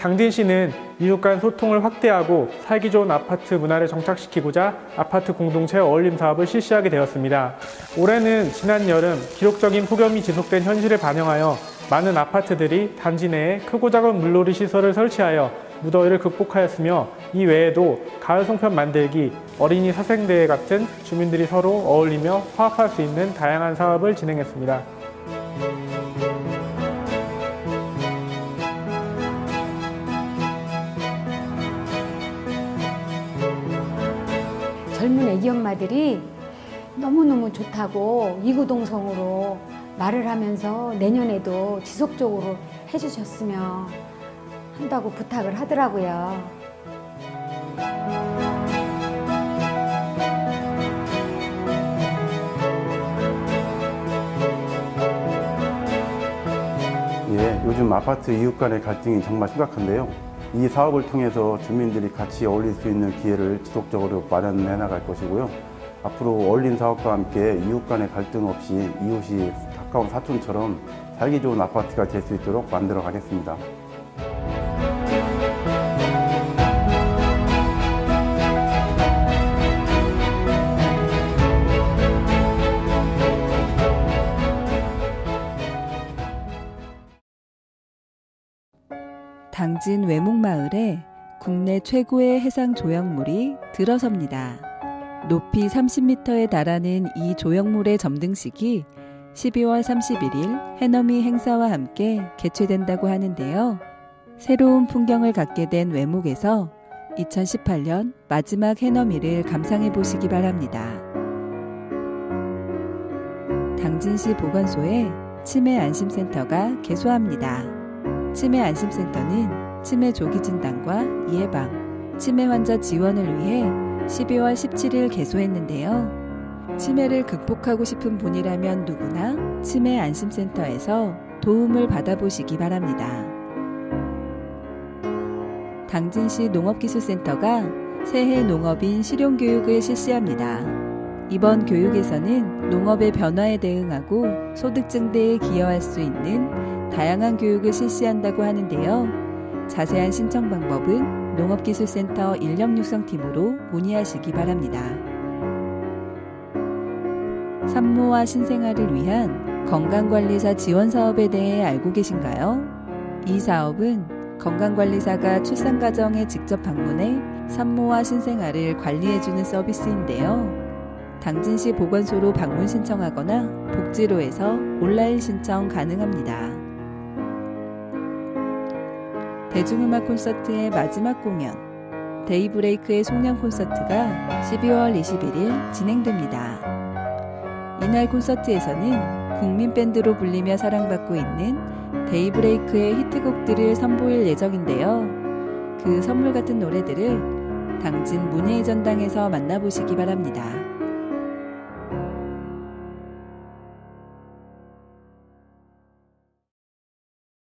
당진시는 이웃 간 소통을 확대하고 살기 좋은 아파트 문화를 정착시키고자 아파트 공동체 어울림 사업을 실시하게 되었습니다. 올해는 지난 여름 기록적인 폭염이 지속된 현실을 반영하여 많은 아파트들이 단지 내에 크고 작은 물놀이 시설을 설치하여 무더위를 극복하였으며 이 외에도 가을 송편 만들기, 어린이 사생대회 같은 주민들이 서로 어울리며 화합할 수 있는 다양한 사업을 진행했습니다. 젊은 애기 엄마들이 너무너무 좋다고 이구동성으로 말을 하면서 내년에도 지속적으로 해주셨으면 한다고 부탁을 하더라고요. 예, 요즘 아파트 이웃 간의 갈등이 정말 심각한데요. 이 사업을 통해서 주민들이 같이 어울릴 수 있는 기회를 지속적으로 마련해 나갈 것이고요. 앞으로 어울린 사업과 함께 이웃 간의 갈등 없이 이웃이 가까운 사촌처럼 살기 좋은 아파트가 될 수 있도록 만들어 가겠습니다. 당진 외목마을에 국내 최고의 해상 조형물이 들어섭니다. 높이 30m에 달하는 이 조형물의 점등식이 12월 31일 해넘이 행사와 함께 개최된다고 하는데요. 새로운 풍경을 갖게 된 외목에서 2018년 마지막 해넘이를 감상해 보시기 바랍니다. 당진시 보건소에 치매 안심센터가 개소합니다. 치매 안심센터는 치매 조기 진단과 예방, 치매 환자 지원을 위해 12월 17일 개소했는데요. 치매를 극복하고 싶은 분이라면 누구나 치매 안심센터에서 도움을 받아보시기 바랍니다. 당진시 농업기술센터가 새해 농업인 실용교육을 실시합니다. 이번 교육에서는 농업의 변화에 대응하고 소득 증대에 기여할 수 있는 다양한 교육을 실시한다고 하는데요. 자세한 신청 방법은 농업기술센터 인력육성팀으로 문의하시기 바랍니다. 산모와 신생아를 위한 건강관리사 지원 사업에 대해 알고 계신가요? 이 사업은 건강관리사가 출산 과정에 직접 방문해 산모와 신생아를 관리해주는 서비스인데요. 당진시 보건소로 방문 신청하거나 복지로에서 온라인 신청 가능합니다. 대중음악 콘서트의 마지막 공연 데이브레이크의 송년 콘서트가 12월 21일 진행됩니다. 이날 콘서트에서는 국민 밴드로 불리며 사랑받고 있는 데이브레이크의 히트곡들을 선보일 예정인데요. 그 선물 같은 노래들을 당진 문예의 전당에서 만나보시기 바랍니다.